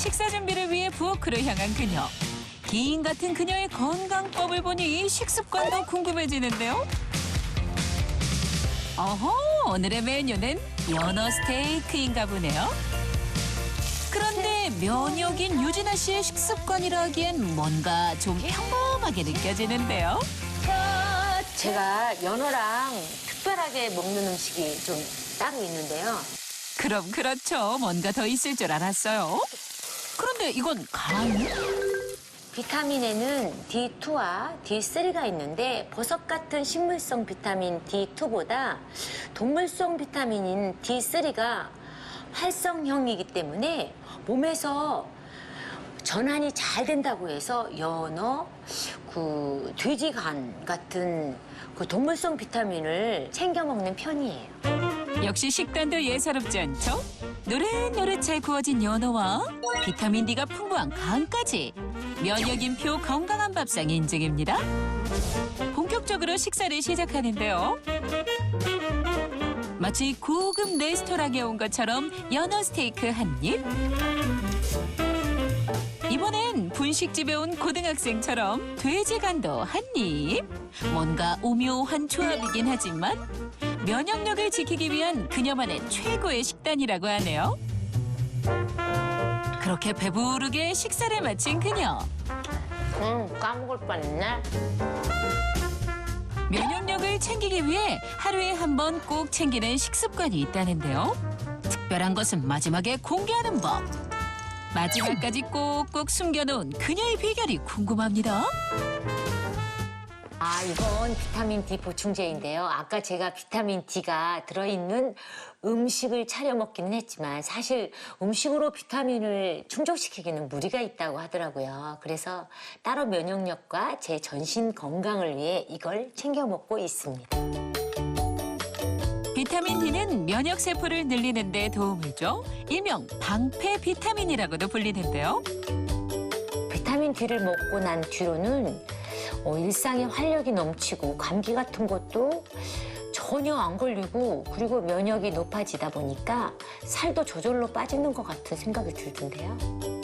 식사 준비를 위해 부엌으로 향한 그녀. 기인 같은 그녀의 건강법을 보니 식습관도 궁금해지는데요. 어허, 오늘의 메뉴는 연어 스테이크인가 보네요. 그런데 면역인 유진아 씨의 식습관이라 하기엔 뭔가 좀 평범하게 느껴지는데요. 제가 연어랑 특별하게 먹는 음식이 좀 따로 있는데요. 그럼 그렇죠. 뭔가 더 있을 줄 알았어요. 그런데 이건 간? 비타민에는 D2와 D3가 있는데 버섯 같은 식물성 비타민 D2보다 동물성 비타민인 D3가 활성형이기 때문에 몸에서 전환이 잘 된다고 해서 연어, 그 돼지간 같은 그 동물성 비타민을 챙겨 먹는 편이에요. 역시 식단도 예사롭지 않죠? 노릇노릇 잘 구워진 연어와 비타민 D가 풍부한 간까지 면역인표 건강한 밥상 인증입니다. 본격적으로 식사를 시작하는데요. 마치 고급 레스토랑에 온 것처럼 연어 스테이크 한 입. 이번엔 분식집에 온 고등학생처럼 돼지간도 한 입. 뭔가 오묘한 조합이긴 하지만 면역력을 지키기 위한 그녀만의 최고의 식단이라고 하네요. 그렇게 배부르게 식사를 마친 그녀. 음, 까먹을 뻔했네. 면역력을 챙기기 위해 하루에 한 번 꼭 챙기는 식습관이 있다는데요. 특별한 것은 마지막에 공개하는 법. 마지막까지 꼭꼭 숨겨놓은 그녀의 비결이 궁금합니다. 아, 이건 비타민 D 보충제인데요. 아까 제가 비타민 D가 들어있는 음식을 차려 먹기는 했지만 사실 음식으로 비타민을 충족시키기는 무리가 있다고 하더라고요. 그래서 따로 면역력과 제 전신 건강을 위해 이걸 챙겨 먹고 있습니다. 비타민 D는 면역 세포를 늘리는 데 도움을 줘 일명 방패 비타민이라고도 불리는데요. 비타민 D를 먹고 난 뒤로는 어, 일상에 활력이 넘치고 감기 같은 것도 전혀 안 걸리고 그리고 면역이 높아지다 보니까 살도 저절로 빠지는 것 같은 생각이 들던데요.